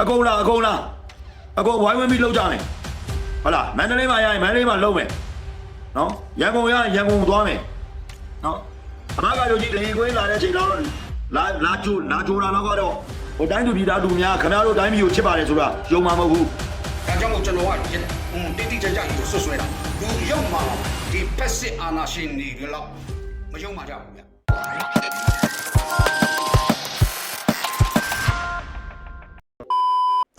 အကုန်လားအကုန်လားအကုန်ဝိုင်းဝန်းပြီးလှုပ်ကြမယ်ဟုတ်လားမန္တလေးမှာရရင်မန္တလေးမှာလှုပ်မယ်နော်ရန်ကုန်ရရင်ရန်ကုန်သွားမယ်နော်အမကတို့ကြီးလေခွင်းလာတဲ့အချိန်တော့လာလာကျိုးလာကျိုးတာတော့ကတော့ဟိုတိုင်းသူပြည်သားသူများခင်ဗျားတို့တိုင်းပြည်ကိုချစ်ပါတယ်ဆိုတာယုံမှာမဟုတ်ဘူးဒါကြောင့်မို့ကျွန်တော်ကဒီဟွန်းတိတိကျကျကြီးကိုဆွဆွဲတာလူရုပ်မှာဒီဖက်စစ်အာဏာရှင်တွေတော့မယုံမှာကြဘူးဗျ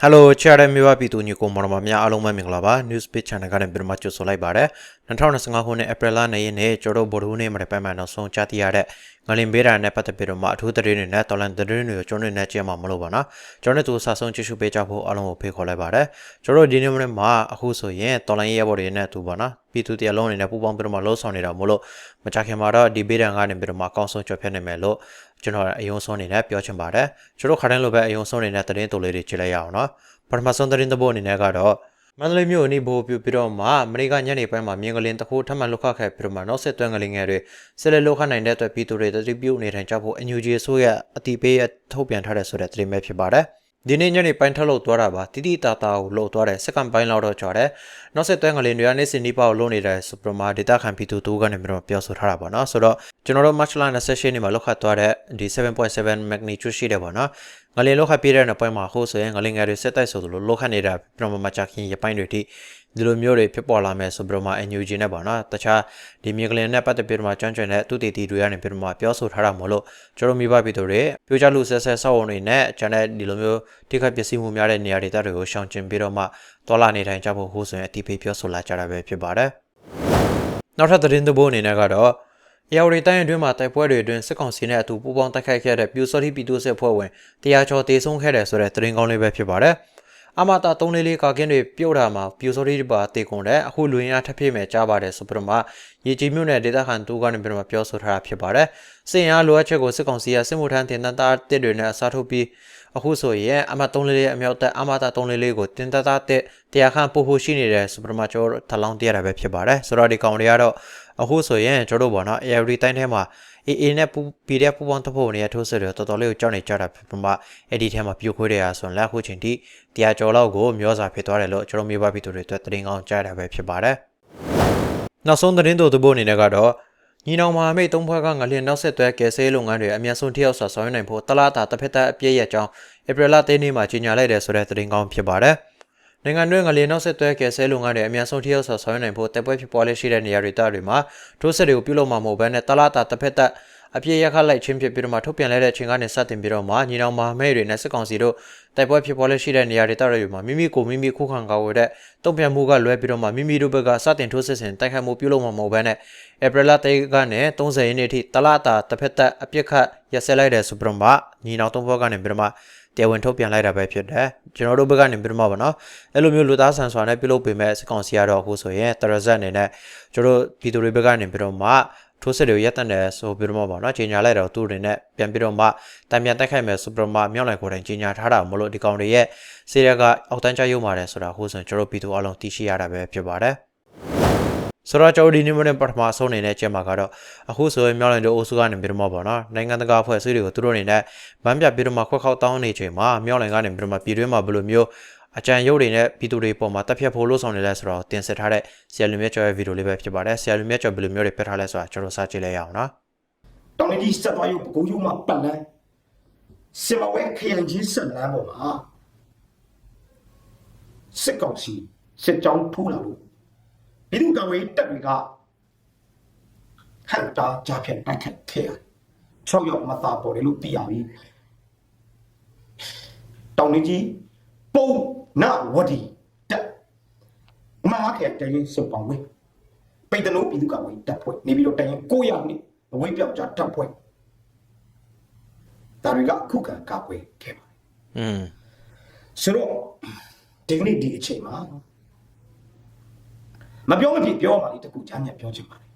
ဟယ်လိုချာရမြေဝပြည်သူညီကိုမော်တော်များအားလုံးပဲမင်္ဂလာပါ News Page Channel ကနေပြန်မှကြိုဆိုလိုက်ပါရစေ2025ခုနှစ် April လ2ရက်နေ့ကျော်တို့ဗုဒ္ဓဟူးနေ့မှာပြန်မှနောက်ဆုံးကြားသိရတဲ့ ငလင်ဘေးတာနဲ့ပတ်သက်ပြီးတော့မှအထူးသတင်းတွေနဲ့တော်လန်သတင်းတွေကိုကျွန်တော်တို့နဲ့ကြည့်မှာမလို့ပါနော်ကျွန်တော်တို့စာဆုံးကြည့်ရှုပေးကြဖို့အားလုံးကိုဖိတ်ခေါ်လိုက်ပါရစေကျွန်တော်ဒီနေ့မှာအခုဆိုရင်တော်လန်ရဲ့ဘော်တွေနဲ့တူပါနော်ပြည်သူတရားလုံးအနေနဲ့ပူပေါင်းပြီးတော့မှလှုပ်ဆောင်နေတာမို့လို့မကြခင်မှာတော့ဒီဘေးတာကနေပြီးတော့မှအကောင်းဆုံးကြော်ဖြတ်နိုင်မယ်လို့ကျွန်တော်အယုံဆုံးအနေနဲ့ပြောချင်ပါတယ်ကျွန်တော်ခါတိုင်းလိုပဲအယုံဆုံးအနေနဲ့သတင်းတူလေးတွေကြည့်လိုက်ရအောင်နော်ပထမဆုံးသတင်းသဘောအနေနဲ့ကတော့ မန္တလေးမြို့အနီးဘိုးပြပြီးတော့မှအမေရိကညနေပိုင်းမှာမြင်းကလင်းတစ်ခုထပ်မံလုခခဲ့ပြီးတော့မှနောက်ဆက်တွဲငလင်ငယ်တွေဆက်လက်လုခနိုင်တဲ့အတွက်ပြည်သူတွေတတိပြုနေထိုင်ကြဖို့အန်ယူဂျီဆိုရအတီပေးထုတ်ပြန်ထားတဲ့ဆိုတဲ့သတင်းပဲဖြစ်ပါတယ်ဒီနေ့ညနေပိုင်းထုတ်လုပ်သွားတာပါတိတိတာတာကိုလှုပ်သွားတယ်စက္ကန့်ပိုင်းလောက်တော့ကြာတယ်နောက်ဆက်တွဲငလင်တွေကနေ့စဉ်ဒီပေါ့လုံနေတယ်ဆိုပြီးတော့မှဒေတာခံပြည်သူတို့ကနေပြီးတော့ပြောဆိုထားတာပေါ့နော်ဆိုတော့ကျွန်တော်တို့ March လ28နေ့မှာလုခတ်သွားတဲ့ဒီ7.7 magnitude ရှိတယ်ပေါ့နော် ငလင်လုခတ်ပြတဲ့နောက်ပိုင်းမှာဟိုးဆိုရင်ငလင်ငယ်တွေဆက်တိုက်ဆိုသလိုလုခတ်နေတာပြန်မှမချခင်ရပိုင်းတွေထိဒီလိုမျိုးတွေဖြစ်ပေါ်လာမယ်ဆိုပြီးတော့မှ NUG နဲ့ပေါ့နော်တခြားဒီမြေကလင်နဲ့ပတ်သက်ပြီးတော့မှကျွမ်းကျင်တဲ့သူတည်တည်တွေကနေပြီးတော့မှပြောဆိုထားတာမို့လို့ကျွန်တော်မိဘပြည်သူတွေပြောကြလို့ဆက်ဆက်ဆောက်အောင်တွေနဲ့ကျန်တဲ့ဒီလိုမျိုးတိခတ်ပစ္စည်းမှုများတဲ့နေရာဒေသတွေကိုရှောင်ကျဉ်ပြီးတော့မှတော်လာနေထိုင်ကြဖို့ဟိုးဆိုရင်အတိပေးပြောဆိုလာကြတာပဲဖြစ်ပါတယ်နောက်ထပ်သတင်းသဘောအနေနဲ့ကတော့ အေယာဝတီတိုင်းအတွင်းမှာတိုက်ပွဲတွေအတွင်းစစ်ကောင်စီနဲ့အတူပူးပေါင်းတိုက်ခိုက်ခဲ့တဲ့ပြူစောတိပြည်သူ့စစ်ဖွဲ့ဝင်တရားကျော်တေဆုံးခဲ့တယ်ဆိုတဲ့သတင်းကောင်းလေးပဲဖြစ်ပါတယ်။အမတာ344ကာကင်းတွေပြုတ်တာမှာပြူစောတိပါတေကုန်တဲ့အခုလူရင်းအားထပ်ပြည့်မဲ့ကြားပါတယ်ဆိုပြီးတော့မှရေကြီးမြို့နယ်ဒေသခံတူကနေပြီးတော့ပြောဆိုထားတာဖြစ်ပါတယ်။စစ်ရင်အားလိုအပ်ချက်ကိုစစ်ကောင်စီကစစ်မှုထမ်းတင်တန်းသားတစ်တွေနဲ့အစားထိုးပြီးအခုဆိုရင်အမတ်344အမြောက်တက်အမတာ344ကိုတင်တသားတက်တရားခံပို့ဖို့ရှိနေတယ်ဆိုပြီးတော့မှကျွန်တော်ထလောင်းတရတာပဲဖြစ်ပါတယ်။ဆိုတော့ဒီကောင်တွေကတော့ အခုဆိုရင်ကျွန်တော်တို့ပေါ့နော် ARD တိုင်းထဲမှာ AA နဲ့ပူ PDF ပူပေါင်းတဖို့နေရထိုးစစ်တွေတော်တော်လေးကိုကြောက်နေကြတာဖြစ်ပြီးမှအဲ့ဒီထဲမှာပြိုခွေးတွေအားဆိုရင်လက်ခုချင်းထိတရားကျော်လောက်ကိုမျောစာဖြစ်သွားတယ်လို့ကျွန်တော်မိဘပြည်သူတွေအတွက်သတင်းကောင်းကြားတာပဲဖြစ်ပါတယ်။နောက်ဆုံးသတင်းတို့သဘောအနေနဲ့ကတော့ညီနောင်မဟာမိတ်သုံးဖွဲ့ကငလျင်နောက်ဆက်တွဲကယ်ဆယ်လုပ်ငန်းတွေအများဆုံးထိရောက်စွာဆောင်ရွက်နိုင်ဖို့တလားတာတစ်ဖက်သက်အပြည့်ရဲ့အကြောင်းဧပြီလ3ရက်နေ့မှာကြေညာလိုက်တယ်ဆိုတဲ့သတင်းကောင်းဖြစ်ပါတယ်။ နိုင်ငံတွင်းငလျင်နောက်ဆက်တွဲကယ်ဆယ်လုပ်ငန်းတွေအများဆုံးထိရောက်စွာဆောင်ရွက်နိုင်ဖို့တပ်ပွဲဖြစ်ပေါ်လက်ရှိတဲ့နေရာတွေတာတွေမှာထိုးစစ်တွေကိုပြုလုပ်မှာမဟုတ်ဘဲနဲ့တလားတာတစ်ဖက်သက်အပြည့်ရခလိုက်ချင်းဖြစ်ပြီးတော့မှထုတ်ပြန်လိုက်တဲ့အချိန်ကနေစတင်ပြီးတော့မှညီနောင်မဟာမိတ်တွေနဲ့စစ်ကောင်စီတို့တိုက်ပွဲဖြစ်ပေါ်လက်ရှိတဲ့နေရာတွေတာတွေမှာမိမိကိုမိမိခုခံကာဝယ်တဲ့တုံ့ပြန်မှုကလွဲပြီးတော့မှမိမိတို့ဘက်ကစတင်ထိုးစစ်ဆင်တိုက်ခိုက်မှုပြုလုပ်မှာမဟုတ်ဘဲနဲ့ဧပြီလ3ကနေ30ရက်နေ့ထိတလားတာတစ်ဖက်သက်အပြစ်ခတ်ရက်စက်လိုက်တဲ့ဆိုပြီးတော့မှညီနောင်သုံးဘက်ကနေပြီးတော့မှ တရားဝင်ထုတ်ပြန်လိုက်တာပဲဖြစ်တယ်ကျွန်တော်တို့ဘက်ကနေပြီးတော့မှပေါ့နော်အဲ့လိုမျိုးလူသားဆန်စွာနဲ့ပြုလုပ်ပေးမဲ့စစ်ကောင်စီကတော့အခုဆိုရင်တရဇက်အနေနဲ့ကျွန်တော်တို့ပြည်သူတွေဘက်ကနေပြီးတော့မှထိုးစစ်တွေကိုရပ်တန့်တယ်ဆိုပြီးတော့မှပေါ့နော်ကြီးညာလိုက်တော့သူတွေနဲ့ပြန်ပြီးတော့မှတံပြန်တက်ခိုက်မယ်ဆိုပြီးတော့မှမြောက်လိုက်ကိုယ်တိုင်ကြီးညာထားတာမလို့ဒီကောင်တွေရဲ့စေရကအောက်တန်းချရုံမာတယ်ဆိုတာဟိုဆိုရင်ကျွန်တော်ပြည်သူအလုံးသိရှိရတာပဲဖြစ်ပါတယ် ဆိုတော့ကျွန်တော်ဒီနေ့မနေ့ပထမဆုံးအနေနဲ့ကျင်းမှာကတော့အခုဆိုရင်မြောက်လိုင်းတို့အိုစုကနေပြီးတော့မှပေါ့နော်နိုင်ငံတကာအဖွဲ့အစည်းတွေကိုသူတို့အနေနဲ့ဗန်းပြပြီးတော့မှခွက်ခေါက်တောင်းနေချိန်မှာမြောက်လိုင်းကနေပြီးတော့မှပြည်တွင်းမှာဘယ်လိုမျိုးအကြံရုပ်တွေနဲ့ပြည်သူတွေပေါ်မှာတက်ဖြတ်ဖို့လို့ဆောင်နေလဲဆိုတော့တင်ဆက်ထားတဲ့ဆရာလူမြတ်ကျော်ရဲ့ဗီဒီယိုလေးပဲဖြစ်ပါတယ်ဆရာလူမြတ်ကျော်ဘယ်လိုမျိုးတွေပြထားလဲဆိုတာကျွန်တော်စကြည့်လိုက်ရအောင်နော်တောင်လေးကြီးဆက်သွားရုပ်ကိုရုံမှာပတ်လန်းစင်မဝဲခရင်ကြီးဆက်လန်းပေါ်မှာစစ်ကောင်စီစစ်ကြောင်းထိုးလာလို့ ပြည်သူ့ကောင်ရေးတပ်တွေကဟန်တာကြဖြတ်တိုက်ခတ်ခဲ့ရတယ်၆ရောက်မသာပေါ်တယ်လို့သိရပြီတောင်လေးကြီးပုံနာဝဒီတက်မဟာခဲတရင်စုပ်ပေါင်းဝေးပိတ်တလို့ပြည်သူ့ကောင်ရေးတပ်ဖွဲ့နေပြီးတော့တရင်900နှစ်အဝေးပြောက်ကြတပ်ဖွဲ့ဒါတွေကခုခံကာကွယ်ခဲ့ပါတယ်อืมဆိုတော့ဒီကနေ့ဒီအချိန်မှာ မပြောမဖြစ်ပြောမှလေတကူချမ်းမြတ်ပြောချင်ပါတယ်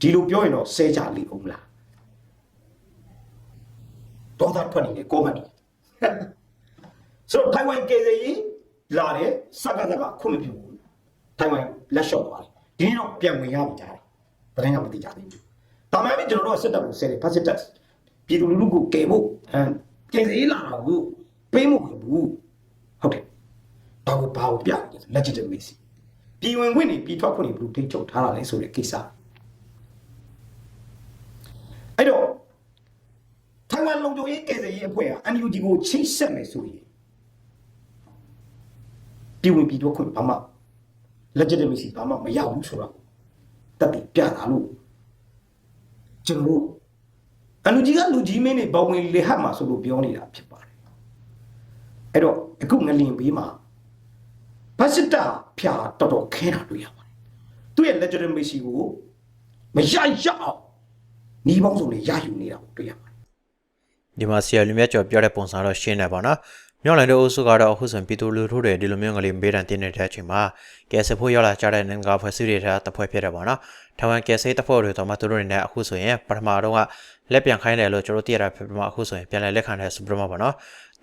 ဒီလိုပြောရင်တော့ဆဲကြလိမ့်ဦးမလားတော့တာထွက်နေတယ်ကောမတီဆိုတော့ထိုင်ဝမ်ကေဇေးလာတယ်စကားစကားခုမဖြစ်ဘူးထိုင်ဝမ်လက်လျှော့သွားတယ်ဒီနေ့တော့ပြန်ဝင်ရပြီကြားတယ်သတင်းကမသိကြသေးဘူးဒါမှမဟုတ်ကျွန်တော်တို့ကစစ်တပ်ကိုဆဲတယ်ဖတ်စစ်တပ်ပြည်သူလူထုကိုကယ်ဖို့အဲကေဇေးလာတော့ဘူးပေးမှုဘူးဟုတ်တယ်ဒါကိုဘာကိုပြနေလဲဆို legitimacy ပြည်ဝင်ခွင့်နေပြည်ထွက်ခွင့်နေဘယ်လိုထိချုပ်ထားတာလဲဆိုတဲ့ကိစ္စအဲ့တော့ထိုင်ဝမ်လုံခြုံရေးကယ်ဆယ်ရေးအဖွဲ့က NUG ကိုချိတ်ဆက်မယ်ဆိုရင်ပြည်ဝင်ပြည်ထွက်ခွင့်ဘာမှ legitimacy ဘာမှမရဘူးဆိုတော့တက်ပြီးပြတာလို့ကျွန်တော်တို့အလူကြီးကလူကြီးမင်းတွေဘဝင်လေဟတ်မှာဆိုလို့ပြောနေတာဖြစ်ပါတယ်အဲ့တော့အခုငလင်ဘေးမှာ ဘတ်စတာဖြာတော်တော်ခဲတာတွေ့ရပါတယ်သူ့ရဲ့ legitimacy ကိုမရရအောင်ညီပေါင်းစုံတွေရယူနေတာကိုတွေ့ရပါတယ်ဒီမှာဆီယလူမြတ်ကျော်ပြောတဲ့ပုံစံတော့ရှင်းတယ်ပေါ့နော်မြောက်လိုင်းတို့အုပ်စုကတော့အခုဆိုရင်ပြည်သူလူထုတွေဒီလိုမျိုးငလေးမေးတန်တင်းနေတဲ့အချိန်မှာကယ်ဆယ်ဖို့ရောက်လာကြတဲ့နိုင်ငံဖွဲ့စည်းတွေထားတဖွဲ့ဖြစ်တယ်ပေါ့နော်ထိုင်ဝမ်ကယ်ဆယ်တပ်ဖွဲ့တွေတော့မှသူတို့တွေနဲ့အခုဆိုရင်ပထမတော့ကလက်ပြန်ခိုင်းတယ်လို့ကျွန်တော်သိရတာဖြစ်ပြီးမှအခုဆိုရင်ပြန်လည်လက်ခံတဲ့စပရမပေါ့နော်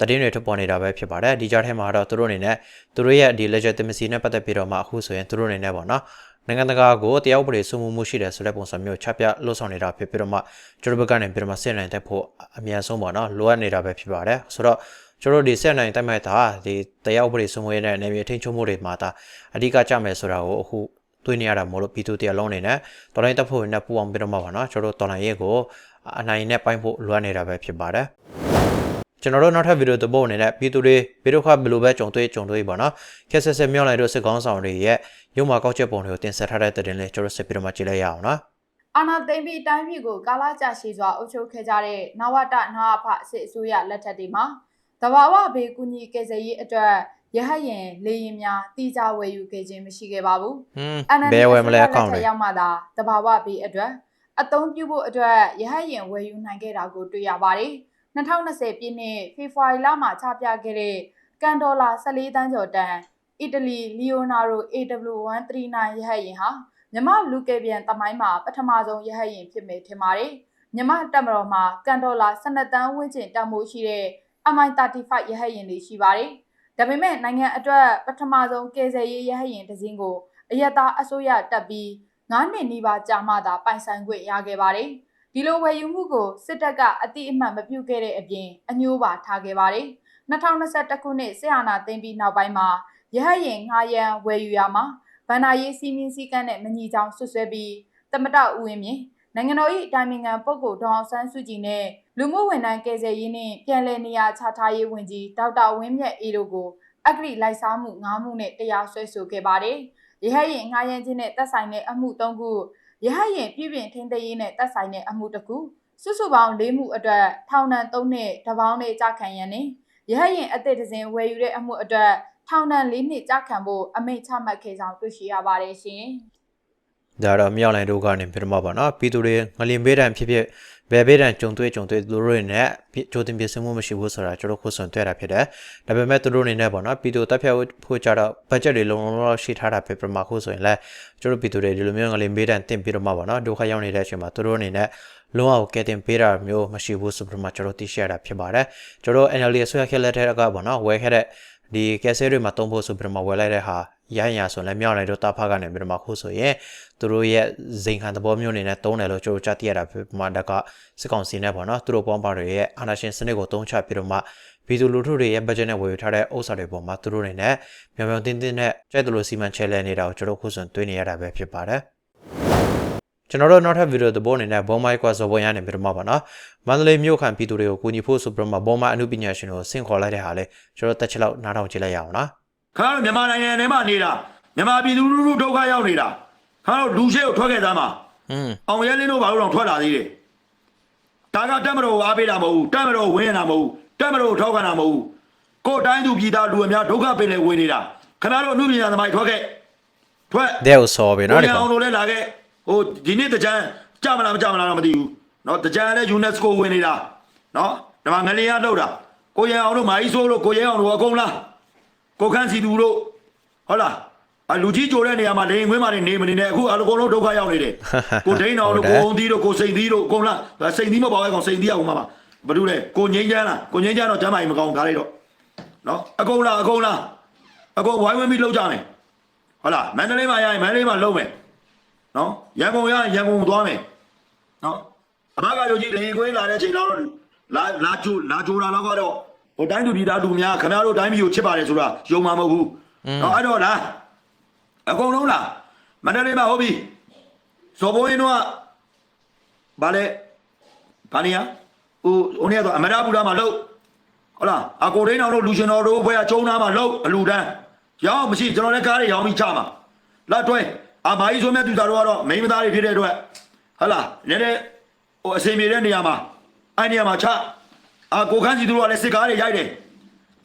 တည်င်းတွေထုတ်ပေါ်နေတာပဲဖြစ်ပါတယ်ဒီကြားထဲမှာတော့သူတို့အနေနဲ့သူတို့ရဲ့ဒီ legitimacy နဲ့ပတ်သက်ပြီးတော့မှအခုဆိုရင်သူတို့အနေနဲ့ပေါ့နော်နိုင်ငံတကာကိုတရားဥပဒေစိုးမိုးမှုရှိတယ်ဆိုတဲ့ပုံစံမျိုးချပြလှုပ်ဆောင်နေတာဖြစ်ပြီးတော့မှကျွန်တော်ဘက်ကနေပြီးတော့မှစစ်နိုင်တဲ့ဖို့အများဆုံးပေါ့နော်လိုအပ်နေတာပဲဖြစ်ပါတယ်ဆိုတော့ကျွန်တော်ဒီစစ်နိုင်တိုက်မဲ့တာဒီတရားဥပဒေစိုးမိုးရေးနဲ့နေမြေထိန်းချုပ်မှုတွေမှာဒါအဓိကကြမယ်ဆိုတာကိုအခုတွေ့နေရတာမို့လို့ပြည်သူတရားလုံးအနေနဲ့တော်လိုင်းတပ်ဖွဲ့ဝင်နဲ့ပူအောင်ပြီးတော့မှပါနော်ကျွန်တော်တို့တော်လိုင်းရေးကိုအနိုင်နဲ့ပိုင်းဖို့လိုအပ်နေတာပဲဖြစ်ပါတယ် ကျွန်တော်တို့နောက်ထပ်ဗီဒီယိုတစ်ပုဒ်အနေနဲ့ပြည်သူတွေဗီဒီယိုခဘယ်လိုပဲကြုံတွေ့ကြုံတွေ့ပါနော်ခက်ဆက်ဆက်မြောက်လိုက်တို့စစ်ကောင်းဆောင်တွေရဲ့ရုံမှာကောက်ချက်ပုံတွေကိုတင်ဆက်ထားတဲ့တဲ့တင်လေးကျွန်တော်ဆက်ပြီးတော့မှကြည့်လိုက်ရအောင်နော်အာနာသိမ့်ပြီးတိုင်းပြည်ကိုကာလကြာရှည်စွာအုပ်ချုပ်ခဲ့ကြတဲ့နဝတနဝဖစစ်အစိုးရလက်ထက်တွေမှာတဘာဝဘေးကူညီကယ်ဆယ်ရေးအတွက်ရဟတ်ရင်လေရင်များတိကျဝယ်ယူခဲ့ခြင်းမရှိခဲ့ပါဘူးဟွန်း NLD ဘယ်ဝယ်မလဲအကောင့်လက်တွေထက်ရောက်မှသာတဘာဝဘေးအတွက်အသုံးပြုဖို့အတွက်ရဟတ်ရင်ဝယ်ယူနိုင်ခဲ့တာကိုတွေ့ရပါတယ် 2020ပြည့်နှစ်ဖေဖော်ဝါရီလမှာချပြခဲ့တဲ့ကန်ဒေါ်လာ14တန်းကျော်တန်အီတလီလီယိုနာရို AW139 ရဟတ်ယာဉ်ဟာမြမလူကယ်ပြန်တမိုင်းမှာပထမဆုံးရဟတ်ယာဉ်ဖြစ်မယ်ထင်ပါတယ်မြမတက်မတော်မှာကန်ဒေါ်လာ12တန်းဝန်းကျင်တန်ဖိုးရှိတဲ့ MI35 ရဟတ်ယာဉ်တွေရှိပါတယ်ဒါပေမဲ့နိုင်ငံအတွက်ပထမဆုံးကယ်ဆယ်ရေးရဟတ်ယာဉ်တစ်စင်းကိုအယက်သားအစိုးရတက်ပြီး9နှစ်နီးပါးကြာမှသာပိုင်ဆိုင်ခွင့်ရခဲ့ပါတယ် ဒီလိုဝယ်ယူမှုကိုစစ်တပ်ကအတိအမှန်မပြုခဲ့တဲ့အပြင်အညှိုးပါထားခဲ့ပါတယ်2021ခုနှစ်စစ်အာဏာသိမ်းပြီးနောက်ပိုင်းမှာရဟတ်ယာဉ်ငှားရမ်းဝယ်ယူရမှာဗန္ဒာရေးစီမင်းစည်းကမ်းနဲ့မညီကြောင်းဆွဆွဲပြီးတမတဦးဝင်းမြင့်နိုင်ငံတော်၏အတိုင်ပင်ခံပုဂ္ဂိုလ်ဒေါအောင်ဆန်းစုကြည်နဲ့လူမှုဝန်ထမ်းကယ်ဆယ်ရေးနှင့်ပြည်내နေရာချထားရေးဝန်ကြီးဒေါက်တာဝင်းမြတ်အေးတို့ကိုအဂရိလိုက်စားမှု၅မှုနဲ့တရားစွဲဆိုခဲ့ပါတယ်။ရဟတ်ရင်ငှားရမ်းခြင်းနဲ့တပ်ဆိုင်တဲ့အမှု၃ခု ရဟတ်ရင်ပြည်ပြင်ထိန်းသိမ်းရေးနဲ့တပ်ဆိုင်တဲ့အမှုတစ်ခုစုစုပေါင်း၄မှုအတွက်ထောင်ဒဏ်၃နှစ်တပေါင်းနဲ့ကြာခံရန်နဲ့ရဟတ်ရင်အသစ်တစ်စင်ဝယ်ယူတဲ့အမှုအတွက်ထောင်ဒဏ်၄နှစ်ကြာခံဖို့အမိန့်ချမှတ်ခဲ့ကြောင်းတွေ့ရှိရပါတယ်ရှင်။ ဒါတော့မြောက်လိုင်းတို့ကနေပြတော့မှာပါနော်ပြည်သူတွေငလင်ဘေးတံဖြစ်ဖြစ်ဘယ်ဘေးတံကြုံတွေ့ကြုံတွေ့သူတို့တွေနဲ့ကြိုတင်ပြင်ဆင်မှုမရှိဘူးဆိုတာကျွန်တော်ခုဆွန်တွေ့တာဖြစ်တယ်ဒါပေမဲ့သူတို့အနေနဲ့ပေါ့နော်ပြည်သူတပ်ဖြတ်ဖို့ကြတော့ဘတ်ဂျက်တွေလုံလုံလောက်ရှိထားတာဖြစ်ပြမှာခုဆိုရင်လည်းကျွန်တော်ပြည်သူတွေဒီလိုမျိုးငလင်ဘေးတံတင်ပြီးတော့မှာပေါ့နော်ဒုက္ခရောက်နေတဲ့အချိန်မှာသူတို့အနေနဲ့လုံးဝကဲတင်ပေးတာမျိုးမရှိဘူးဆိုပြီးမှကျွန်တော်သိရှိရတာဖြစ်ပါတယ်ကျွန်တော် NLD အစိုးရခက်လက်ထက်ကပေါ့နော်ဝယ်ခဲ့တဲ့ ဒီကက်ဆဲတွေမှာတုံးဖို့ဆိုပြီးမှဝယ်လိုက်တဲ့ဟာရရင်ရဆိုလည်းမြောက်လိုက်တော့တာဖကနေပြီးတော့မှခုဆိုရင်သူတို့ရဲ့ဇိမ်ခံသဘောမျိုးအနေနဲ့တုံးတယ်လို့ကျွန်တော်ကြားသိရတာဖြစ်မှဒါကစစ်ကောင်စီနဲ့ပေါ့နော်သူတို့ပေါင်းပါတွေရဲ့အာဏာရှင်စနစ်ကိုတုံးချပြီးတော့မှပြည်သူလူထုတွေရဲ့ budget နဲ့ဝယ်ယူထားတဲ့ဥစ္စာတွေပေါ်မှာသူတို့အနေနဲ့မြောင်မြောင်တင်းတင်းနဲ့ကြိုက်တယ်လို့စီမံချဲလဲနေတာကိုကျွန်တော်ခုဆိုတွေ့နေရတာပဲဖြစ်ပါတယ် ကျွန်တော်တို့နောက်ထပ်ဗီဒီယိုသဘောအနေနဲ့ဘောမိုက်ကွာဇော်ဘွန်ရနေပြီးတော့မှပါနော်မန္တလေးမြို့ခံပြည်သူတွေကိုကူညီဖို့ဆိုပြီးတော့မှဘောမိုက်အမှုပညာရှင်တွေကိုဆင့်ခေါ်လိုက်တဲ့ဟာလေကျွန်တော်တက်ချက်လောက်နားထောင်ကြည့်လိုက်ရအောင်နော်ခါတို့မြန်မာနိုင်ငံထဲမှာနေတာမြန်မာပြည်သူလူထုဒုက္ခရောက်နေတာခါတို့လူရှေ့ကိုထွက်ခဲ့သားမှာอืมအောင်ရဲလင်းတို့ဘာလို့တော့ထွက်လာသေးတယ်ဒါကတက်မတော်ကိုအားပေးတာမဟုတ်ဘူးတက်မတော်ကိုဝင်းရတာမဟုတ်ဘူးတက်မတော်ကိုထောက်ခံတာမဟုတ်ဘူးကိုယ်တိုင်းသူပြည်သားလူအများဒုက္ခပင်လေဝင်နေတာခင်ဗျားတို့အမှုပညာသမားတွေထွက်ခဲ့ထွက်တဲ့ကိုစော်ပြီနော်ဒီကိုရကောင်အောင်လို့လည်းလာခဲ့ ဟိုဒီနေ့တကြံကြမလားမကြမလားတော့မသိဘူးเนาะတကြံလည်း UNESCO ဝင်နေတာเนาะဒီမှာငလျင်ရလောက်တာကိုရအောင်တို့မာကြီးဆိုးလို့ကိုရအောင်တို့အကုန်လားကိုခန်းစီသူတို့ဟုတ်လားအလူကြီးကြိုတဲ့နေရာမှာလိန်ခွင်းမှာနေမနေနဲ့အခုအကုန်လုံးဒုက္ခရောက်နေတယ်ကိုဒိန်းအောင်တို့ကိုအောင်သီးတို့ကိုစိန်သီးတို့အကုန်လားစိန်သီးမပေါ့အဲကောင်စိန်သီးအောင်မှာပါဘာလို့လဲကိုငိမ့်ချမ်းလားကိုငိမ့်ချမ်းတော့ကျမ်းမာကြီးမကောင်းကားလိုက်တော့เนาะအကုန်လားအကုန်လားအကုန်ဝိုင်းဝန်းပြီးလောက်ကြမယ်ဟုတ်လားမန္တလေးမှာရရင်မန္တလေးမှာလုံးမယ် နော်ရန်ကုန်ရရင်ရန်ကုန်သွားမယ်နော်အဘကယုံကြည်လေခွင်းလာတဲ့ချိန်တော့လာလာကျူလာကျူလာတော့ကတော့ဟိုတိုင်းသူဒီသားလူများခင်ဗျားတို့တိုင်းပြည်ကိုချစ်ပါတယ်ဆိုတာယုံမှာမဟုတ်ဘူးနော်အဲ့တော့လားအကုန်လုံးလားမန္တလေးမှာဟုတ်ပြီဇော်ဘိုးရင်တော့ဗာလေဗာနေရဟိုဟိုနေ့ကတော့အမရပူလာမှာလို့ဟုတ်လားအကိုဒိန်းအောင်တို့လူရှင်တော်တို့ဘွဲကကျုံသားမှာလို့အလူတန်းရောင်းမရှိကျွန်တော်လည်းကားတွေရောင်းပြီးချမှာလက်တွဲ အဘာကြီးဆိုမဲ့သူသားတို့ကတော့မိန်းမသားတွေဖြစ်တဲ့အတွက်ဟုတ်လားနည်းနည်းဟိုအစင်ပြေတဲ့နေရာမှာအဲ့နေရာမှာချအကိုခန်းစီတို့ကလည်းစစ်ကားတွေရိုက်တယ်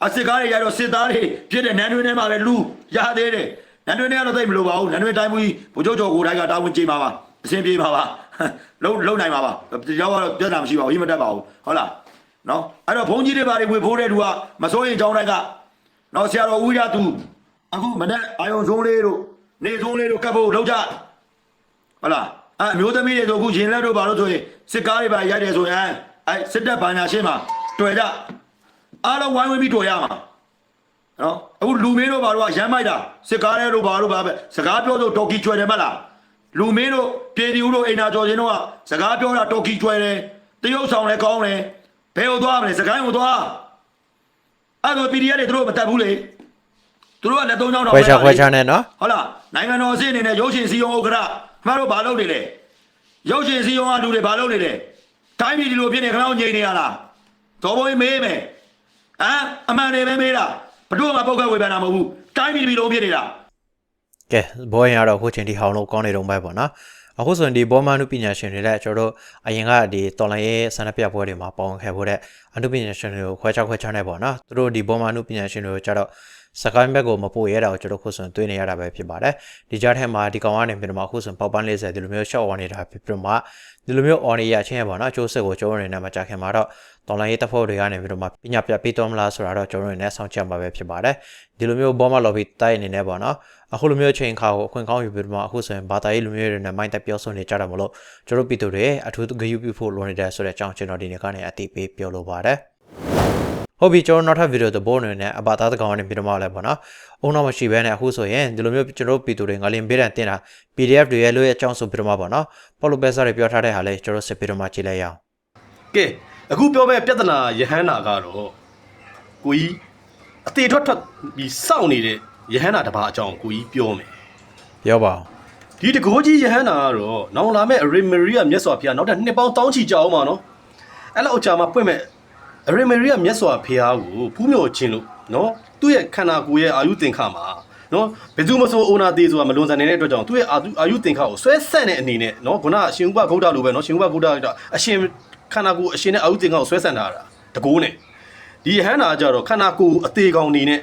အစစ်ကားတွေရိုက်တော့စစ်သားတွေဖြစ်တဲ့နန်းတွင်းထဲမှာပဲလူရသေးတယ်နန်းတွင်းထဲကတော့သိပ်မလိုပါဘူးနန်းတွင်းတိုင်းမူကြီးဘိုးချုပ်ကျော်ကိုတိုင်းကတာဝန်ကျေပါပါအစင်ပြေပါပါလုံးလုံးနိုင်ပါပါကြောက်ကတော့ပြဿနာမရှိပါဘူးဟိမတက်ပါဘူးဟုတ်လားနော်အဲ့တော့ဘုန်းကြီးတွေဘာတွေဝေဖိုးတဲ့သူကမစိုးရင်ကြောင်းတိုက်ကနော်ဆရာတော်ဦးရသူအခုမနေ့အာယုံဆုံးလေးတို့ နေဆုံးလေးတို့ကပ်ဖို့လောက်ကြဟုတ်လားအဲ့အမျိုးသမီးတွေဆိုအခုရင်လက်တို့ဘာလို့ဆိုရင်စစ်ကားတွေပါရိုက်တယ်ဆိုရင်အဲ့စစ်တပ်ဘာညာရှင်းမှာတွေ့ကြအားလုံးဝိုင်းဝန်းပြီးတွေ့ရမှာနော်အခုလူမင်းတို့ဘာလို့ကရမ်းမိုက်တာစစ်ကားတွေတို့ဘာလို့ပါပဲစကားပြောဆိုတော်ကီကျွယ်တယ်မလားလူမင်းတို့ပြည်သူတို့အိမ်နာကျော်ချင်းတို့ကစကားပြောတာတော်ကီကျွယ်တယ်တရုတ်ဆောင်လည်းကောင်းတယ်ဘယ်ကိုသွားမလဲစကိုင်းကိုသွားအဲ့တော့ PDF တွေသူတို့မတက်ဘူးလေ သူတို့ကလက်သုံးချောင်းတော့ခွဲခြားခွဲခြားနဲ့နော်ဟုတ်လားနိုင်ငံတော်အစည်းအနေနဲ့ရုပ်ရှင်စီယုံဥက္ကဋ္ဌခင်ဗျားတို့ဘာလုပ်နေလဲရုပ်ရှင်စီယုံကလူတွေဘာလုပ်နေလဲတိုင်းပြည်ဒီလိုဖြစ်နေခင်ဗျားတို့ငြိမ်နေရလားတော်ဘုံမေးမယ်ဟမ်အမှန်တွေပဲမေးတာဘတို့မှပုတ်ခတ်ဝေဖန်တာမဟုတ်ဘူးတိုင်းပြည်ဒီလိုဖြစ်နေတာကဲဘောရင်ကတော့အခုချိန်ထိဟောင်းလို့ကောင်းနေတော့ပဲပေါ့နော်အခုဆိုရင်ဒီဘောမန်နုပညာရှင်တွေလည်းကျွန်တော်တို့အရင်ကဒီတော်လိုင်းရဲ့ဆန္ဒပြပွဲတွေမှာပေါဝင်ခဲ့ဖို့တဲ့အနုပညာရှင်တွေကိုခွဲခြားခွဲခြားနေပေါ့နော်သူတို့ဒီဘောမန်နုပညာရှင်တွေကိုကြတော့ စကိုင်းဘက်ကိုမပို့ရတာကိုကျွန်တော်ခုဆိုရင်တွေ့နေရတာပဲဖြစ်ပါတယ်ဒီကြားထဲမှာဒီကောင်ကနေပြီးတော့မှအခုဆိုရင်ပေါက်ပန်း40ဒီလိုမျိုးရှော့ဝါနေတာဖြစ်ပြီးတော့မှဒီလိုမျိုးအော်နေရချင်းရပေါ့နော်အကျိုးဆက်ကိုကျွန်တော်တို့နေနဲ့မကြခင်မှာတော့တော်လိုင်းရေးတပ်ဖွဲ့တွေကနေပြီးတော့မှပညာပြပေးတော်မလားဆိုတာတော့ကျွန်တော်တို့နေနဲ့စောင့်ကြည့်မှာပဲဖြစ်ပါတယ်ဒီလိုမျိုးဘောမလော်ဘီတိုက်အနေနဲ့ပေါ့နော်အခုလိုမျိုးချိန်ခါကိုအခွင့်ကောင်းယူပြီးတော့မှအခုဆိုရင်ဘာသာရေးလူမျိုးတွေနဲ့မိုင်းတက်ပြောဆိုနေကြတာမလို့ကျွန်တော်ပြည်သူတွေအထူးဂရုပြုဖို့လိုနေတယ်ဆိုတဲ့အကြောင်းကျွန်တော်ဒီနေ့ကနေအတိပေးပြောလိုပါတယ် ဟုတ်ပြီကျွန်တော်နောက်ထပ်ဗီဒီယိုသဘောနေနဲ့အပါသားတကောင်ကနေပြီးတော့မှလည်းပေါ့နော်အုံတော့မရှိဘဲနဲ့အခုဆိုရင်ဒီလိုမျိုးကျွန်တော်ပြည်သူတွေငလင်ပေးတဲ့တင်တာ PDF တွေရဲ့လို့ရဲ့အကြောင်းဆိုပြီးတော့မှပေါ့နော်ပေါ်လိုပဲစားတွေပြောထားတဲ့ဟာလဲကျွန်တော်စစ်ပြီးတော့မှကြည့်လိုက်ရအောင်ကဲအခုပြောမဲ့ပြဿနာယဟန္တာကတော့ကိုကြီးအသေးထွက်ထွက်ပြီးစောင့်နေတဲ့ယဟန္တာတစ်ပါးအကြောင်းကိုကြီးပြောမယ်ပြောပါအောင်ဒီတကိုးကြီးယဟန္တာကတော့နောင်လာမဲ့အရိမရီယာမြတ်စွာဘုရားနောက်ထပ်နှစ်ပေါင်းတောင်းချီကြအောင်ပါနော်အဲ့လောက်အကြာမှပွင့်မဲ့ အရိမရီယာမြတ်စွာဘုရားကိုဖူးမြော်ခြင်းလို့နော်သူ့ရဲ့ခန္ဓာကိုယ်ရဲ့အာယုသင်္ခါမှာနော်ဘယ်သူမဆိုအိုနာသေးဆိုတာမလွန်ဆန်နေတဲ့အတွက်ကြောင့်သူ့ရဲ့အာယုအာယုသင်္ခါကိုဆွဲဆက်တဲ့အနေနဲ့နော်ခုနအရှင်ဥပဗုဒ္ဓလိုပဲနော်ရှင်ဥပဗုဒ္ဓကအရှင်ခန္ဓာကိုယ်အရှင်နဲ့အာယုသင်္ခါကိုဆွဲဆန်ထားတာတကိုးနဲ့ဒီယဟန္တာကြတော့ခန္ဓာကိုယ်အသေးကောင်နေနဲ့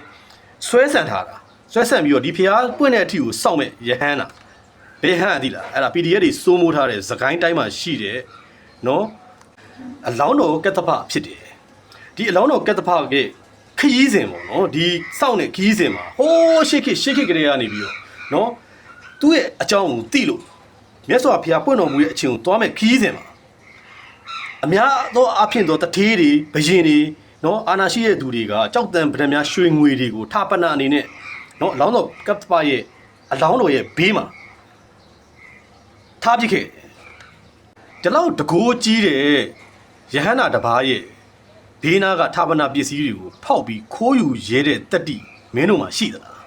ဆွဲဆန်ထားတာဆွဲဆန်ပြီးတော့ဒီဖျားပွင့်တဲ့အထီကိုစောင့်မဲ့ယဟန္တာဘယ်ဟန်အသီလားအဲ့ဒါ PDF တွေစိုးမိုးထားတဲ့သခိုင်းတိုင်းမှာရှိတယ်နော်အလောင်းတော်ကက်တဖဖြစ်တယ် ဒီအလောင်းတော်ကက်တဖကခရီးစဉ်ပေါ့နော်ဒီစောင့်တဲ့ခရီးစဉ်မှာဟိုးရှစ်ခေတ်ရှစ်ခေတ်ကလေးကနေပြီးတော့နော်သူ့ရဲ့အကြောင်းကိုသိလို့မြတ်စွာဘုရားပွင့်တော်မူရဲ့အချိန်ကိုသွားမဲ့ခရီးစဉ်မှာအများသောအဖြစ်သောတထေးတွေဘယင်တွေနော်အာနာရှိရဲ့သူတွေကကြောက်တံဗဒံများရွှေငွေတွေကိုထပနာအနေနဲ့နော်အလောင်းတော်ကက်တဖရဲ့အလောင်းတော်ရဲ့ဘေးမှာထားပြစ်ခဲ့ဒီလောက်တကိုးကြီးတဲ့ယဟန္တာတပားရဲ့ ဘေးနာကဌာပနာပစ္စည်းတွေကိုဖောက်ပြီးခိုးယူရဲတဲ့တက်တိမင်းတို့မှာရှိသလား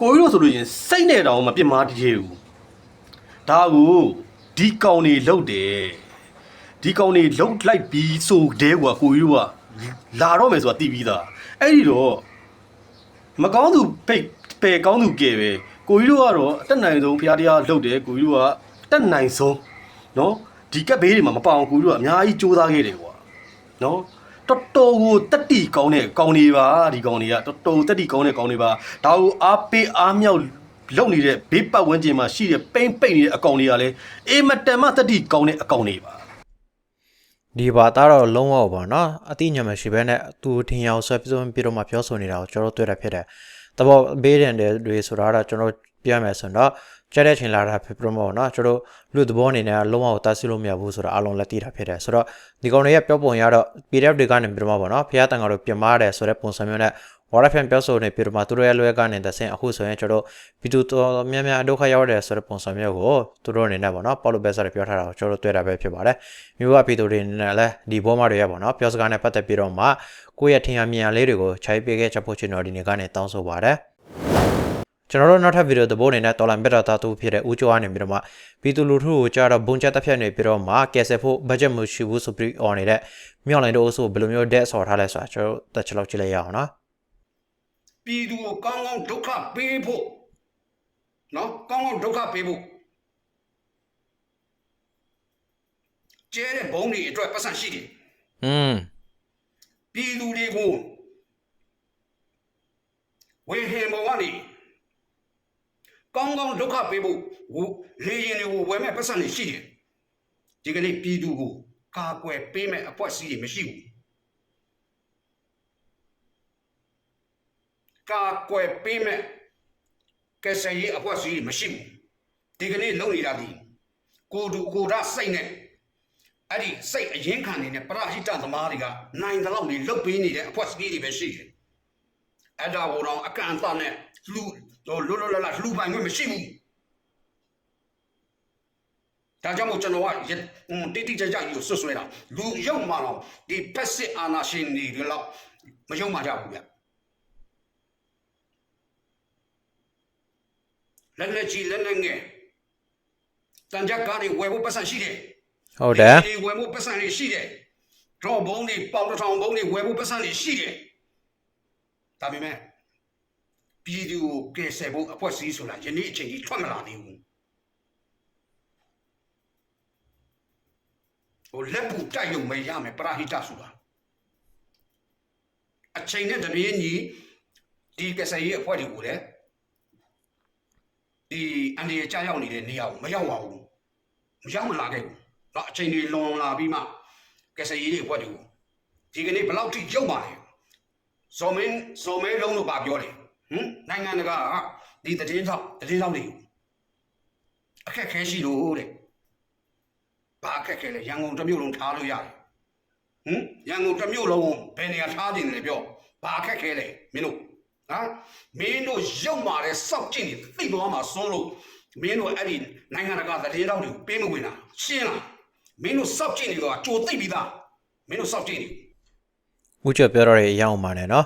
ကိုကြီးတို့ဆိုလို့ရင်စိတ်နဲ့တောင်မပြစ်မှားတည်းဘူးဒါကိုဒီကောင်နေလှုပ်တယ်ဒီကောင်နေလှုပ်လိုက်ပြီးဆိုတဲ့ကွာကိုကြီးတို့ကလာတော့မယ်ဆိုတာသိပြီးသားအဲ့ဒီတော့ မကောင်းသူဖိတ်ပယ်ကောင်းသူကဲပဲကိုကြီးတို့ကတော့အတက်နိုင်ဆုံးဖျားတရားလှုပ်တယ်ကိုကြီးတို့ကအတက်နိုင်ဆုံးเนาะဒီကက်ဘေးတွေမှာမပေါအောင်ကိုကြီးတို့ကအများကြီးစူးစမ်းခဲ့တယ်ကွာเนาะ တော်တော်ကိုတက်တီကောင်းတဲ့ကောင်းတွေပါဒီကောင်းတွေကတော်တော်တက်တီကောင်းတဲ့ကောင်းတွေပါဒါကိုအားပေးအားမြောက်လုံနေတဲ့ဘေးပတ်ဝန်းကျင်မှာရှိတဲ့ပိမ့်ပိတ်နေတဲ့အကောင်တွေကလည်းအေးမတန်မတက်တီကောင်းတဲ့အကောင်တွေပါဒီဘာသားတော့လုံးဝပေါ့နော်အတိညာမရှိဘဲနဲ့သူထင်အောင်ဆွဲပြစုံပြီးတော့မှပြောဆိုနေတာကိုကျွန်တော်တို့တွေ့တာဖြစ်တယ်။တဘောဘေးဒန်တွေဆိုတာတော့ကျွန်တော်ပြမယ်ဆိုတော့ ကြက်တဲ့ချိန်လာတာဖြစ်ပြမို့နော်ကျွန်တော်လူသဘောအနေနဲ့လုံးဝတားဆီးလို့မရဘူးဆိုတော့အလုံးလက်တည်တာဖြစ်တယ်ဆိုတော့ဒီကောင်တွေရဲ့ပြောပုံရတော့ PDF တွေကနေပြီးတော့ပေါ့နော်ဖះတန်ကောင်တို့ပြင်မာတယ်ဆိုတဲ့ပုံစံမျိုးနဲ့ဝါရဖန်ပြောဆိုနေပြီးတော့မှသူတို့ရဲ့လွဲကနေတဆင်အခုဆိုရင်ကျွန်တော်ဗီဒီယိုတော်များများအဒုက္ခရောက်တဲ့ဆိုတဲ့ပုံစံမျိုးကိုသူတို့အနေနဲ့ပေါ့နော်ပေါလိုဘက်ဆိုတဲ့ပြောထားတာကိုကျွန်တော်တို့တွေ့တာပဲဖြစ်ပါတယ်မြို့ကဗီဒီယိုတွေနဲ့လည်းဒီဘောမတွေရပေါ့နော်ပြောစကားနဲ့ပတ်သက်ပြီးတော့မှကိုယ့်ရဲ့ထင်ရမြင်ရလေးတွေကိုခြိုက်ပေးခဲ့ချက်ဖို့ချင်တော်ဒီနေ့ကနေတောင်းဆိုပါတယ် ကျွန်တော်တို့နောက်ထပ်ဗီဒီယိုသဘောအနေနဲ့တော်လိုင်းဘက်တာတာတူဖြစ်တဲ့ဦးကျော်အနေပြီးတော့မှဗီဒီယိုလူထုကိုကြားတော့ဘုံချက်တက်ဖြတ်နေပြီးတော့မှကယ်ဆယ်ဖို့ budget မရှိဘူးဆိုပြီးအော်နေတဲ့မြောက်လိုင်းတို့အဆိုဘယ်လိုမျိုး debt ဆော်ထားလဲဆိုတာကျွန်တော်တို့တက်ချက်လောက်ကြည့်လိုက်ရအောင်နော်ပြည်သူကိုကောင်းကောင်းဒုက္ခပေးဖို့နော်ကောင်းကောင်းဒုက္ခပေးဖို့ကျဲတဲ့ဘုံတွေအတွက်ပတ်စံရှိတယ်อืมပြည်သူတွေကိုဝေဟင်ဘောကနေ ကောင်းကောင်းဒုက္ခပေးဖို့ဟိုလေရင်တွေကိုဝယ်မဲ့ပတ်စံတွေရှိတယ်ဒီကနေ့ပြည်သူကိုကာကွယ်ပေးမဲ့အပွက်စီးတွေမရှိဘူးကာကွယ်ပေးမဲ့ကယ်ဆယ်ရေးအပွက်စီးတွေမရှိဘူးဒီကနေ့လုံနေတာဒီကိုတူကိုရစိတ်နဲ့အဲ့ဒီစိတ်အရင်ခံနေတဲ့ပရဟိတသမားတွေကနိုင်တဲ့လောက်နေလုတ်ပေးနေတဲ့အဖွက်စကီးတွေပဲရှိတယ်။အဲ့ဒါကိုတော့အကန့်အသတ်နဲ့ လူတို့လွတ်လွတ်လပ်လပ်လူပိုင်ခွင့်မရှိဘူး။ဒါကြောင့်မို့ကျွန်တော်ကရဟွန်းတိတိကျကျကြီးကိုဆွဆွဲတာလူရုပ်မှတော့ဒီဖက်စစ်အာဏာရှင်တွေတော့မယုံမှကြဘူးဗျ။လက်လက်ကြီးလက်လက်ငယ်တန်ကြကားတွေဝယ်ဖို့ပတ်စံရှိတယ်။ဟုတ်တယ်ဒီဝယ်မှုပတ်စံတွေရှိတယ်။တော့ဘုံတွေပေါက်တစ်ထောင်ဘုံတွေဝယ်မှုပတ်စံတွေရှိတယ်။ဒါပေမဲ့ ပြည်သူကိုကယ်ဆယ်ဖို့အဖွဲစည်းဆိုတာယနေ့အချိန်ကြီးထွက်မလာသေးဘူး။ဟိုလက်ပူတိုက်ရုံမရမယ်ပရာဟိတဆိုတာ။အချိန်နဲ့တပြေးညီဒီကယ်ဆယ်ရေးအဖွဲတွေကိုလည်းဒီအန်ဒီရကြားရောက်နေတဲ့နေရာကိုမရောက်ပါဘူး။မရောက်မလာခဲ့ဘူး။တော့အချိန်တွေလွန်လာပြီးမှကက်ဆယ်ရေးတွေဘွက်တွေကိုဒီကနေ့ဘယ်လောက်ထိရုပ်ပါလဲဇော်မင်းဇော်မဲလုံးလို့ပါပြောတယ် ဟမ်နိုင်ငံတကာကဒီတည်င်းတော့တည်င်းတော့နေအခက်ခဲရှိလို့တဲ့ဘာအခက်ခဲလဲရန်ကုန်တစ်မြို့လုံးထားလို့ရတယ်ဟမ်ရန်ကုန်တစ်မြို့လုံးဘယ်နေရာထားတင်တယ်ပြောဘာအခက်ခဲလဲမင်းတို့ဟမ်မင်းတို့ရုပ်မာတဲ့စောက်ကျင့်နေသိသွားမှာစွန်းလို့မင်းတို့အဲ့ဒီနိုင်ငံတကာတည်င်းတော့တွေကိုပေးမဝင်တာရှင်းလားမင်းတို့စောက်ကြည့်နေတော့ကြိုသိပ်ပြီးသားမင်းတို့စောက်ကြည့်နေဦးကျော်ပြောတော့တဲ့အရာအောင်ပါနဲ့နော်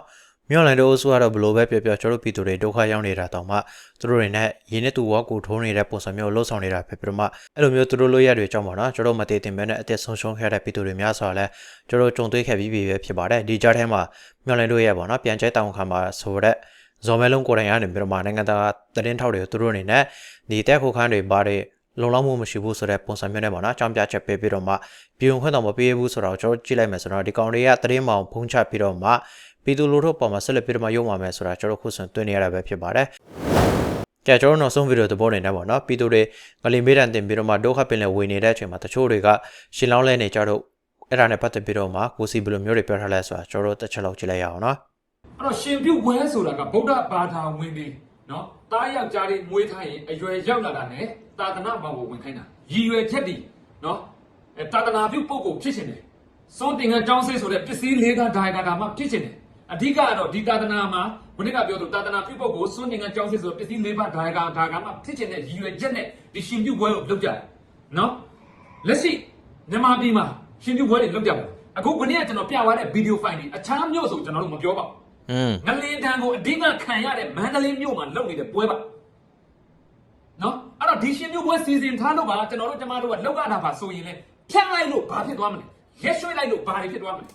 မြောက်လိုင်းတို့အဆိုကတော့ဘလို့ပဲပြောပြောကျွန်တော်တို့ပြည်သူတွေဒုက္ခရောက်နေတာတောင်မှသူတို့တွေနဲ့ရင်းနဲ့သူဝါကိုထိုးနေတဲ့ပုံစံမျိုးလှုပ်ဆောင်နေတာဖြစ်ပြီးတော့မှအဲ့လိုမျိုးသူတို့လိုရတွေအကြောင်းပါနော်ကျွန်တော်မတည်တင်ပဲနဲ့အသက်ဆုံးရှုံးခဲ့တဲ့ပြည်သူတွေများစွာလဲကျွန်တော်ကြုံတွေ့ခဲ့ပြီးပြီပဲဖြစ်ပါတယ်ဒီကြားထဲမှာမြောက်လိုင်းတို့ရဲ့ပေါ့နော်ပြန်ကျဲတောင်ခံမှာဆိုတဲ့ဇော်မဲလုံးကိုယ်တိုင်ကနေပြီးတော့မှနိုင်ငံသားသတင်းထောက်တွေကိုသူတို့အနေနဲ့ဒီတက်ခုခန်းတွေဘာတွေလုံလောက်မှုမရှိဘူးဆိုတဲ့ပုံစံမျိုးနဲ့ပေါ့နော်အကြောင်းပြချက်ပေးပြီးတော့မှပြည်ုံခွင့်တော်မပေးဘူးဆိုတော့ကျွန်တော်ကြည့်လိုက်မယ်ဆိုတော့ဒီကောင်တွေကသတင်းမောင်ဖုံးချပြီးတော့မှ ပြည်သူလူထုပေါ်မှာဆက်လက်ပြီးတော့မှရုံမှမယ်ဆိုတာကျွန်တော်ခုဆိုတွေ့နေရတာပဲဖြစ်ပါတယ်ကြကျွန်တော်နောက်ဆုံးဗီဒီယိုသဘောနေတယ်ပေါ့နော်ပြည်သူတွေငလင်မေးတန်တင်ပြီးတော့မှဒုက္ခပင်လယ်ဝင်နေတဲ့အချိန်မှာတချို့တွေကရှင်လောင်းလဲနေကြတော့အဲ့ဒါနဲ့ပတ်သက်ပြီးတော့မှကိုစီဘယ်လိုမျိုးတွေပြောထားလဲဆိုတာကျွန်တော်တို့တစ်ချက်လောက်ကြည့်လိုက်ရအောင်နော်အဲ့တော့ရှင်ပြုတ်ဝဲဆိုတာကဗုဒ္ဓဘာသာဝင်တွေနော်တားယောက်ျားလေးမွေးထားရင်အရွယ်ရောက်လာတာနဲ့သာသနာ့ဘောင်ကိုဝင်ခိုင်းတာရည်ရွယ်ချက်တည်နော်အဲသာသနာပြုပုဂ္ဂိုလ်ဖြစ်ရှင်တယ်စွန့်တင်ကန်းကျောင်းဆေးဆိုတဲ့ပစ္စည်းလေးကဒါယကတာမှဖြစ်ရှင်တယ် အဓိကတော့ဒီသာသနာမှာဘုန်းကပြောသူသာသနာပြုပုဂ္ဂိုလ်စွန့်တင်ကန်းကျောင်းဆေးဆိုတဲ့ပစ္စည်းလေးပါဒါယကဒါကမှဖြစ်ရှင်တဲ့ရည်ရွယ်ချက်နဲ့ဒီရှင်ပြုတ်ဝဲကိုလုပ်ကြတယ်နော်လက်ရှိမြန်မာပြည်မှာရှင်ပြုတ်ဝဲတွေလုပ်ကြတယ်အခုခုနေ့ကကျွန်တော်ပြသွားတဲ့ဗီဒီယိုဖိုင်တွေအခြားမျိုးဆိုကျွန်တော်တို့မပြောပါဘူးอืมငလင်တန်ကိုအဓိကခံရတဲ့မန္တလေးမြို့မှာလုပ်နေတဲ့ပွဲပါနော်အဲ့တော့ဒီရှင်မြို့ပွဲစီစဉ်ထားလို့ပါကျွန်တော်တို့ကျမတို့ကလောက်ကတာပါဆိုရင်လေဖြတ်လိုက်လို့ဘာဖြစ်သွားမလဲရက်ရွှေ့လိုက်လို့ဘာတွေဖြစ်သွားမလဲ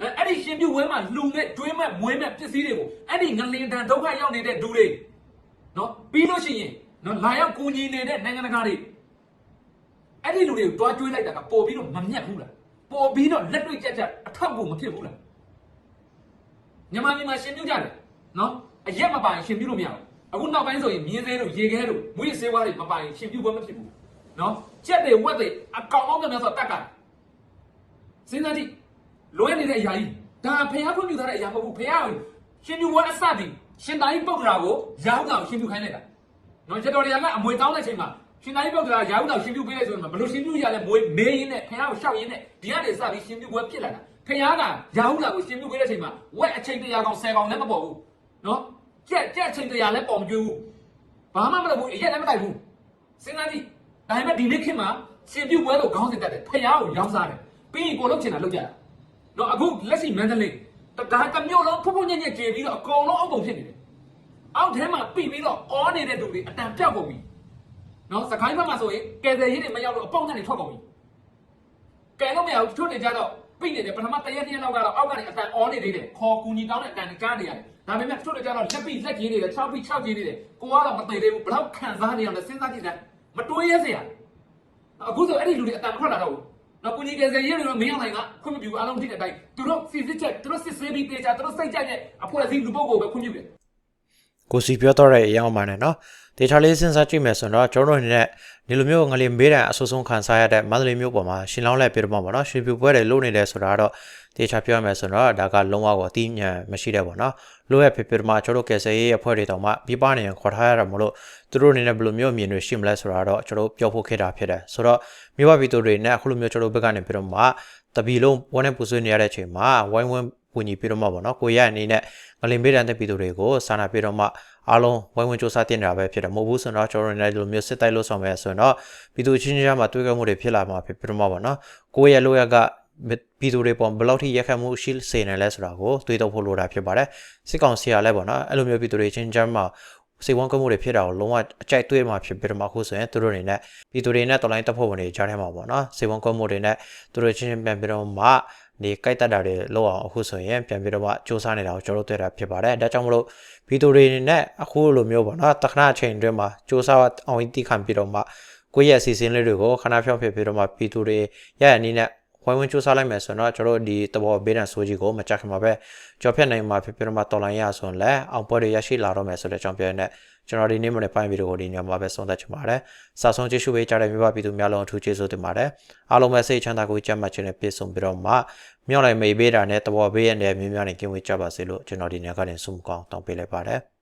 အဲ့အဲ့ဒီရှင်မြို့ပွဲမှာလူနဲ့တွင်းမဲ့မွေးမဲ့ပစ္စည်းတွေကိုအဲ့ဒီငလင်တန်ဒုက္ခရောက်နေတဲ့လူတွေနော်ပြီးလို့ရှိရင်နော်လာရောက်ကူညီနေတဲ့နိုင်ငံတကာတွေအဲ့ဒီလူတွေကိုတွားကျွေးလိုက်တာကပို့ပြီးတော့မမြတ်ဘူးလားပို့ပြီးတော့လက်တွေ့ကြက်ကြက်အထောက်အကူမဖြစ်ဘူးလားမြန်မာပြည်မှာရှင်ပြုတ်ကြတယ်နော်အရက်မပိုင်ရှင်ပြုတ်လို့မရဘူးအခုနောက်ပိုင်းဆိုရင်မြင်းသေးတို့ရေခဲတို့မွေးဆေးဝါးတွေမပိုင်ရှင်ပြုတ်ဘဲမဖြစ်ဘူးနော်ကြက်တွေဝက်တွေအကောင်အောင်တယ်များဆိုတက်ကစဉ်းစားကြည့် လွဲနေတဲ့အရာကြီးဒါဖះခွင့်ပြုထားတဲ့အရာမဟုတ်ဘူးဖះရှင်ပြုတ်ဘွားအစတည်ရှင်သားကြီးပုတ်ကြတာကိုရာဟုကောင်ရှင်ပြုတ်ခိုင်းလိုက်တာနော်ချက်တော်တွေကလည်းအမွေတောင်းတဲ့အချိန်မှာရှင်သားကြီးပုတ်ကြတာရာဟုကောင်ရှင်ပြုတ်ပေးလိုက်ဆိုရင်ဘယ်လိုရှင်ပြုတ်ရလဲမွေးမေးရင်းနဲ့ဖះကိုရှောက်ရင်းနဲ့ဒီကနေစပြီးရှင်ပြုတ်ဘွားဖြစ်လာတာဖခင်ကရာဟုလာကိုရှင်ပြုပေးတဲ့အချိန်မှာဝက်အချိန်တရာကောင်10ကောင်လည်းမပေါ်ဘူးနော်ကြက်ကြက်အချိန်တရာလည်းပေါ်မကြဘူးဘာမှမလုပ်ဘူးအရက်လည်းမတိုက်ဘူးစဉ်းစားကြည့်ဒါပေမဲ့ဒီနေ့ခေတ်မှာရှင်ပြုပွဲလို့ခေါင်းစဉ်တက်တယ်ဖခင်ကိုရောင်းစားတယ်ပြီးရင်ကိုလုတ်ချင်တာလုတ်ကြတာ နော်အခုလက်ရှိမန္တလေးတဒါကမျိုးလုံးဖုတ်ဖုတ်ညက်ညက်ကျေပြီးတော့အကောင်လုံးအောက်ပုံဖြစ်နေတယ်အောက်ထဲမှာပြီးပြီးတော့အောနေတဲ့လူတွေအတန်ပြောက်ကုန်ပြီနော်စကိုင်းဘက်မှာဆိုရင်ကယ်ဆယ်ရေးတွေမရောက်တော့အပေါက်နဲ့ထွက်ကုန်ပြီကဲလို့မရဘူးသူတို့တွေကြတော့ပြိနေတယ်ပထမတရက်နှစ်ရက်လောက်ကတော့အောက်ကနေအတန်အောနေသေးတယ်ခေါ်ကူညီတောင်းတဲ့အတန်တွေကြားနေရတယ်ဒါပေမဲ့သူတို့တွေကြတော့လက်ပိလက်ကြီးနေတယ်၆ပိ၆ကြီးနေတယ်ကိုကတော့မသိသေးဘူးဘလောက်ခံစားနေရလဲစဉ်းစားကြည့်လိုက်မတွေးရစရာအခုဆိုအဲ့ဒီလူတွေအတန်မထွက်လာတော့ဘူး နော်ကူညီကယ်ဆယ်ရေးတွေတော့မင်းအောင်နိုင်ကခွင့်မပြုဘူးအားလုံးသိတဲ့အတိုင်းသူတို့စစ်စစ်ချက်သူတို့စစ်ဆေးပြီးတေချာသူတို့စိတ်ကြိုက်တဲ့အဖွဲ့အစည်းလူပုဂ္ဂိုလ်ပဲခွင့်ပြုတယ်ကိုစီပြောတော့တဲ့အရောင်းမှန်းနဲ့နော်တေချာလေးစဉ်းစားကြည့်မယ်ဆိုတော့ကျွန်တော်တို့အနေနဲ့ဒီလိုမျိုးငလင်မေးတဲ့အဆိုးဆုံးခံစားရတဲ့မန္တလေးမျိုးပေါ်မှာရှင်လောင်းလက်ပြတော့မှာပေါ့နော်ရှင်ပြပွဲတွေလုပ်နေတယ်ဆိုတာတော့တေချာပြောရမယ်ဆိုတော့ဒါကလုံးဝကိုအတိအညံမရှိတဲ့ပေါ့နော် လို့ရဖြစ်ဖြစ်မှာကျွန်တော်တို့ကယ်ဆယ်ရေးအဖွဲ့တွေတောင်မှပြပနေရင်ခေါ်ထားရတာမလို့သူတို့အနေနဲ့ဘယ်လိုမျိုးအမြင်တွေရှိမလဲဆိုတာတော့ကျွန်တော်ပြောဖို့ခေတ္တဖြစ်တယ်ဆိုတော့မြို့ပပြည်သူတွေနဲ့အခုလိုမျိုးကျွန်တော်တို့ဘက်ကနေပြီးတော့မှတပီလုံးဝမ်းနဲ့ပူဆွေးနေရတဲ့အချိန်မှာဝိုင်းဝန်းပူညီပြီးတော့မှပေါ့နော်ကိုရအနေနဲ့ငလင်မေးတဲ့ပြည်သူတွေကိုစာနာပြီးတော့မှအားလုံးဝိုင်းဝန်းစူးစမ်းတင်နေတာပဲဖြစ်တယ်မဟုတ်ဘူးဆိုတော့ကျွန်တော်တို့လည်းဒီလိုမျိုးစစ်တိုက်လို့ဆောင်မယ်ဆိုရင်တော့ပြည်သူချင်းချင်းမှာတွေ့ကြမှုတွေဖြစ်လာမှာဖြစ်ပြီးတော့မှပေါ့နော်ကိုရဲ့လိုရက ပြည်သူတွေပေါ်ဘယ်လောက်ထိရက်ခတ်မှုရှိစေနေလဲဆိုတာကိုတွေးတော့ဖို့လိုတာဖြစ်ပါတယ်စစ်ကောင်စီကလည်းပေါ့နော်အဲ့လိုမျိုးပြည်သူတွေချင်းချင်းမှာစိတ်ဝမ်းကွမှုတွေဖြစ်တာကိုလုံးဝအကြိုက်တွေးမှဖြစ်ပြီးတော့မှခုဆိုရင်သူတို့တွေနဲ့ပြည်သူတွေနဲ့တော်လိုင်းတပ်ဖွဲ့ဝင်တွေကြားထဲမှာပေါ့နော်စိတ်ဝမ်းကွမှုတွေနဲ့သူတို့ချင်းချင်းပြန်ပြီးတော့မှဒီကြိုက်တက်တာတွေလောက်အောင်အခုဆိုရင်ပြန်ပြီးတော့မှစူးစမ်းနေတာကိုကျွန်တော်တို့တွေ့တာဖြစ်ပါတယ်ဒါကြောင့်မလို့ဗီဒီယိုတွေနဲ့အခုလိုမျိုးပေါ့နော်တခဏအချိန်အတွင်းမှာစူးစမ်းအောင်တိခံပြီးတော့မှကိုယ့်ရဲ့အစီအစဉ်လေးတွေကိုခဏဖြောင်းဖြစ်ပြီးတော့မှဗီဒီယိုတွေရရအနေနဲ့ ဝိုင်းဝန်းစူးစမ်းလိုက်မယ်ဆိုတော့ကျွန်တော်တို့ဒီတဘောဘေးဒဏ်ဆိုးကြီးကိုမကြခင်မှာပဲကြော်ဖြတ်နိုင်မှာဖြစ်ပြီးတော့မှတော်လိုင်းရဆိုရင်လည်းအောင်ပွဲတွေရရှိလာတော့မယ်ဆိုတဲ့အကြောင်းပြောနေကျွန်တော်ဒီနေ့မနေ့ပိုင်းဗီဒီယိုကိုဒီညမှာပဲဆုံးသက်ချင်ပါတယ်။စာဆုံးကြည့်ရှုပေးကြတဲ့မြို့ပပြည်သူများလုံးအထူးကျေးဇူးတင်ပါတယ်။အားလုံးပဲစိတ်ချမ်းသာကိုကြမ်းမှတ်ခြင်းနဲ့ပြည့်စုံပြီးတော့မှမြောက်လိုက်မေးပေးတာနဲ့တဘောဘေးရဲ့နေမြင်းများနဲ့ကင်းဝေးကြပါစေလို့ကျွန်တော်ဒီညကနေဆုမကောင်းတောင်းပေးလိုက်ပါတယ်။